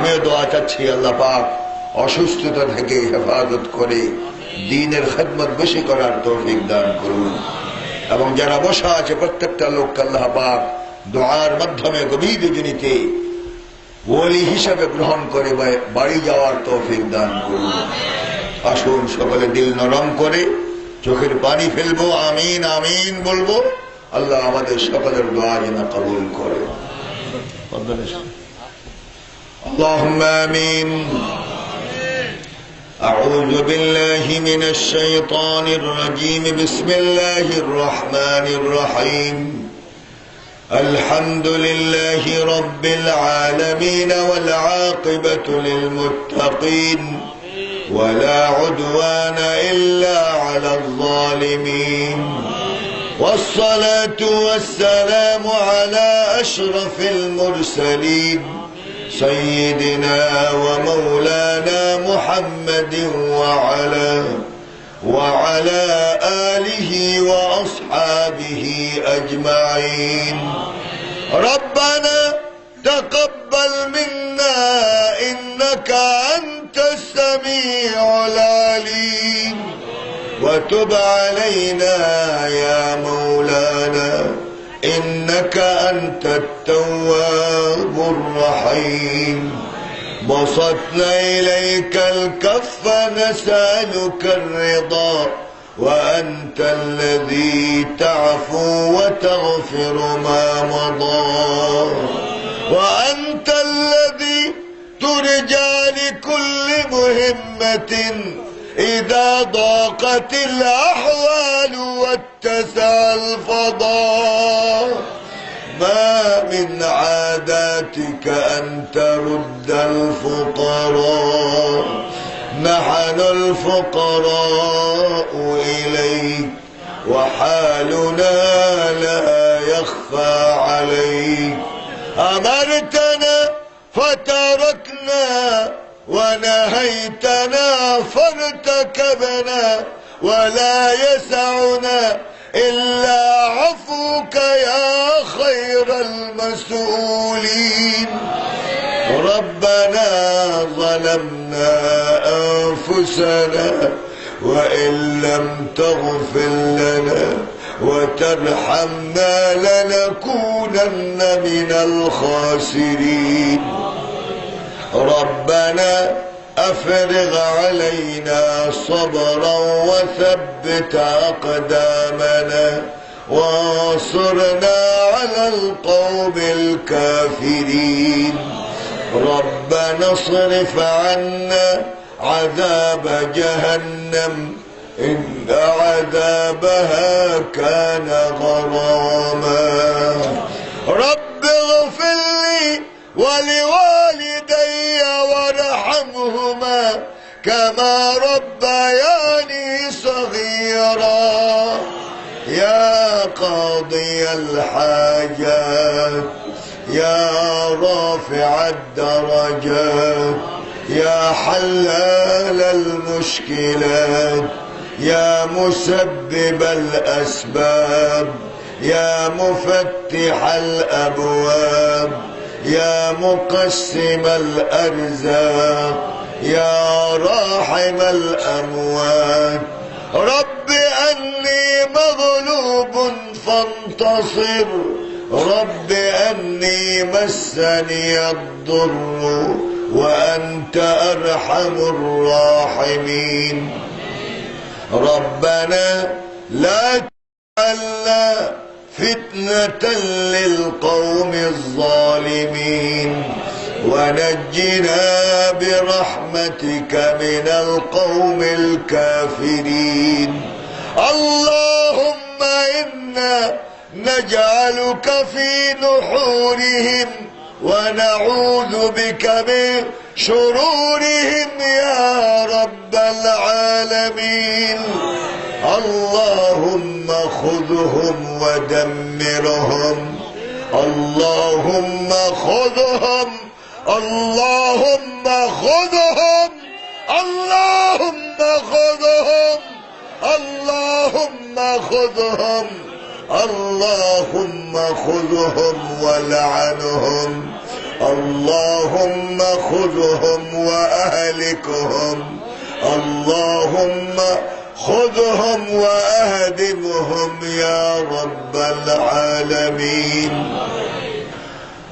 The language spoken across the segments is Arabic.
আমিও দোয়া চাচ্ছি আল্লাহ পাক, অসুস্থতা থেকে হেফাজত করে দিনের খেদমত বেশি করার তৌফিক দান করুন। এবং যারা বসা আছে প্রত্যেকটা লোক আল্লাহ পাক দোয়ার মাধ্যমে গভীর রজনীতে ওলি হিসাবে গ্রহণ করে বাড়ি যাওয়ার তৌফিক দান করুন। আসুন সকলে দিল নরম করে চোখের পানি ফেলব, আমিন আমিন বলব। আল্লাহ আমাদের সকলের দোয়া যেন কবুল করে। اللهم آمين. أعوذ بالله من الشيطان الرجيم. بسم الله الرحمن الرحيم. الحمد لله رب العالمين والعاقبة للمتقين. ولا عدوان إلا على الظالمين. والصلاة والسلام على أشرف المرسلين. سيدنا ومولانا محمد وعلى وعلى آله وأصحابه أجمعين. ربنا تقبل منا إنك أنت السميع العليم. وتب علينا يا مولانا. إنك أنت التواب الرحيم. بسطنا إليك الكف نسألك الرضا وأنت الذي تعفو وتغفر ما مضى. وأنت الذي ترجى لكل مهمة إذا ضاقت الأحوال واتسع الفضاء ما من عاداتك أن ترد الفقراء. نحن الفقراء إليك وحالنا لا يخفى عليك. أمرتنا فتركنا ونهيتنا فارتكبنا ولا يسعنا إلا عفوك يا المسؤولين. ربنا ظلمنا أنفسنا وإن لم تغفر لنا وترحمنا لنكونن من الخاسرين. ربنا أفرغ علينا صبرا وثبت أقدامنا. وانصرنا على القوم الكافرين. ربنا اصرف عنا عذاب جهنم. إن عذابها كان غراما. رب اغفر لي ولوالدي وارحمهما كما ربياني صغيرا. يا قاضي الحاجات يا رافع الدرجات يا حلال المشكلات يا مسبب الأسباب يا مفتح الأبواب يا مقسم الأرزاق يا راحم الأموات. رب أني مغلوب فانتصر. رب أني مسني الضر وأنت أرحم الراحمين. ربنا لا تجعلنا فتنة للقوم الظالمين. ونجنا برحمتك من القوم الكافرين. اللهم إنا نجعلك في نحورهم ونعوذ بك من شرورهم يا رب العالمين. اللهم خذهم ودمرهم. اللهم خذهم. اللهم خذهم. اللهم خذهم اللهم خذهم. اللهم خذهم ولعنهم. اللهم خذهم وأهلكهم. اللهم خذهم وأهدمهم يا رب العالمين.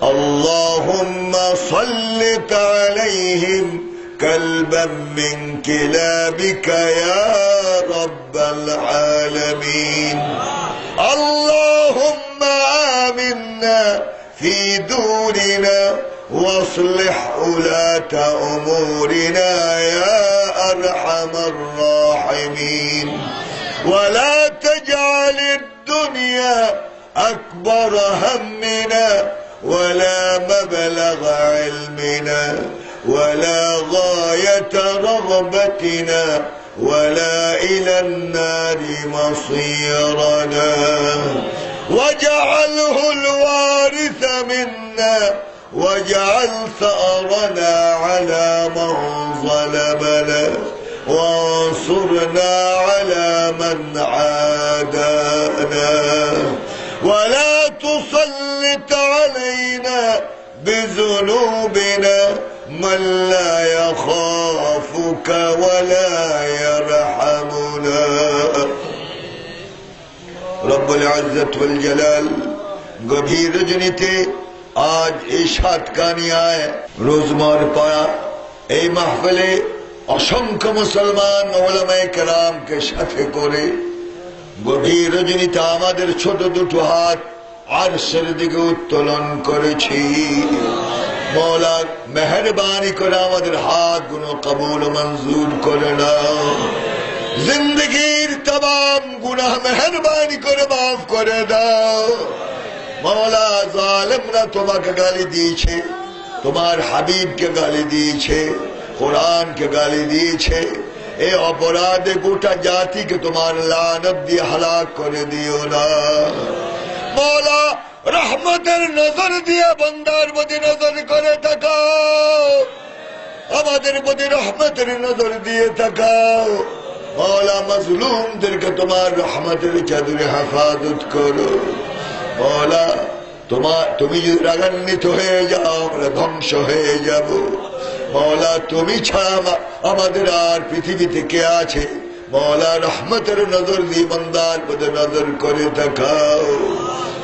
اللهم صلت عليهم كلبا من كلابك يا رب العالمين. اللهم آمنا في دورنا واصلح ولاة أمورنا يا أرحم الراحمين. ولا تجعل الدنيا أكبر همنا ولا مبلغ علمنا. ولا غاية رغبتنا ولا إلى النار مصيرنا. واجعله الوارث منا واجعل ثأرنا على من ظلمنا وانصرنا على من عادانا. ولا تسلط علينا بذنوبنا من لا يخافك ولا يرحمنا رب العزة والجلال গভীর রজনীতে আজ এই সাত কানিয়ায় রোজমার পাড়া এই মাহফিলে অসংখ্য মুসলমান ওলামায়ে কেরামকে সাথে করে গভীর রজনীতে আমাদের ছোট দুটো হাত আরশের দিকে উত্তোলন করেছি মৌলা মেহরবানি করে আমাদের হাতগুলো কবুল মঞ্জুর করে নাও জিন্দগির তমাম গুনাহ মেহরবানি করে মাফ করে দাও মৌলা জালেমরা তোমাকে গালি দিয়েছে তোমার হাবিবকে গালি দিয়েছে কোরআনকে গালি দিয়েছে এ অপরাধে গোটা জাতিকে তোমার লানত দিয়ে হালাক করে দিও না মৌলা রহমতের নজর দিয়ে বন্দার প্রতি নজর করে থাকাও আমাদের প্রতি রহমতের নজর দিয়ে থাকাও মৌলা মজলুমদেরকে তোমার রহমতের চাদুরে হেফাজত করো। মৌলা তোমার তুমি যদি রাগান্বিত হয়ে যাও, আমরা ধ্বংস হয়ে যাব। মৌলা, তুমি ছাড়া আমাদের আর পৃথিবীতে কে আছে? মৌলা, রহমতের নজর দিয়ে বন্দার পদে নজর করে দেখাও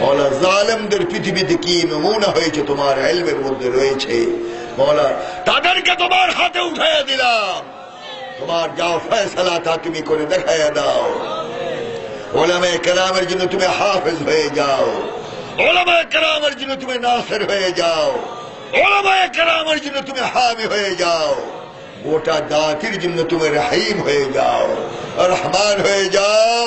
মৌলা জালেমদের পৃথিবীতে কি নমুনা হয়েছে তোমার এলমের মধ্যে রয়েছে মৌলা তাদেরকে তোমার হাতে উঠাইয়া দিলাম তোমার যাও ফয়সলা তা তুমি করে দেখাইয়া দাও ওলামায়ে কেরামের জন্য তুমি হাফেজ হয়ে যাও ওলামায়ে কেরামের জন্য তুমি নাসের হয়ে যাও ওলামায়ে কেরামের জন্য তুমি হামি হয়ে যাও গোটা জাতির জন্য তুমি রহিম হয়ে যাও রহমান হয়ে যাও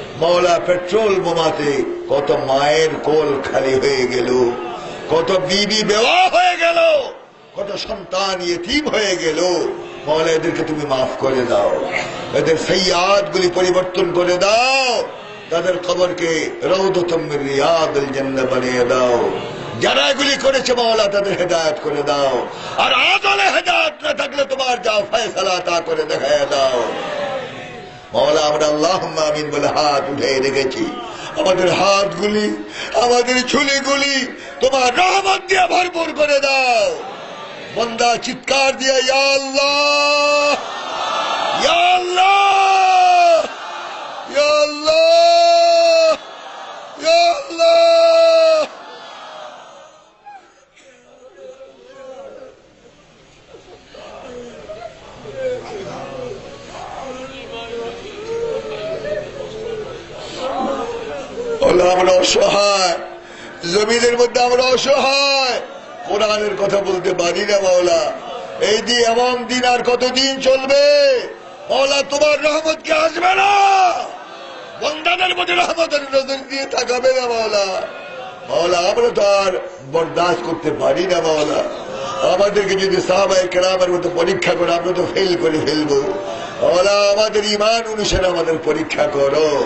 মৌলা পেট্রোল বোমাতে কত মায়ের কোল খালি হয়ে গেল, কত বিবি বেওয়া হয়ে গেল, কত সন্তান ইয়েতিম হয়ে গেল। মৌলা এদেরকে তুমি মাফ করে দাও, এদের সৈয়াদ গুলি পরিবর্তন করে দাও, তাদের খবরকে রৌদতম রিয়াদ জন্য বানিয়ে দাও। যারা এগুলি করেছে মাওলা, তাদের হেদায়ত করে দাও। আর আদলে হেদায়ত না থাকলে তোমার যা ফয়সলা তা করে দেখায় দাও। মাওলা, আমরা আল্লাহ আমিন বলে হাত উঠে রেখেছি। আমাদের হাতগুলি, আমাদের ছুলিগুলি তোমার রহমত দিয়ে ভরপুর করে দাও। বন্দা চিৎকার দিয়ে ইয়া আল্লাহ ইয়া আল্লাহ। আমরা অসহায়। জমিদের মধ্যে আমরা অসহায়। কোরআনের কথা বলতে পারি না, মাওলা। এই দিয়ে এমন দিন আর কতদিন চলবে? মাওলা, তোমার রহমত কি আসবে না? বন্দাদের মধ্যে রহমতের নজর দিয়ে থাকাবে না, মাওলা। মাওলা, আমরা তো আর বরদাস্ত করতে পারি না, মাওলা। আমাদেরকে যদি সাহাবাই কেরামের মতো পরীক্ষা করে, আমরা তো ফেল করে ফেলব। আমাদের ইমান অনুসারে আমাদের পরীক্ষা করো।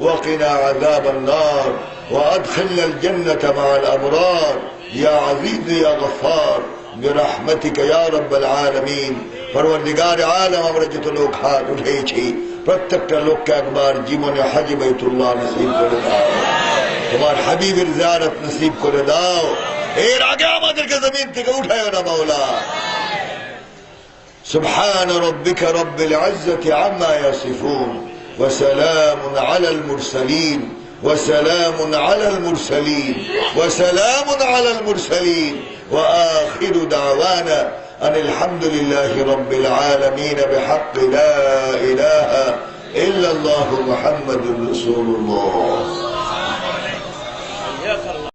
وقنا عذاب النار وأدخلنا الجنة مع الأبرار يا عزيز يا غفار برحمتك يا رب العالمين পরবর্তীকার আলম আমরা যত লোক হাত উঠেছি প্রত্যেকটা লোককে একবার জীবনে হাজি বাইতুল্লাহ নসিব করে দাও তোমার হাবিবের জিয়ারত নসিব করে দাও এর আগে আমাদেরকে জমিন থেকে উঠায় না মাওলা سبحان ربك رب العزة عما يصفون وسلام على المرسلين وسلام على المرسلين وسلام على المرسلين. وآخر دعوانا أن الحمد لله رب العالمين بحق لا إله إلا الله محمد رسول الله.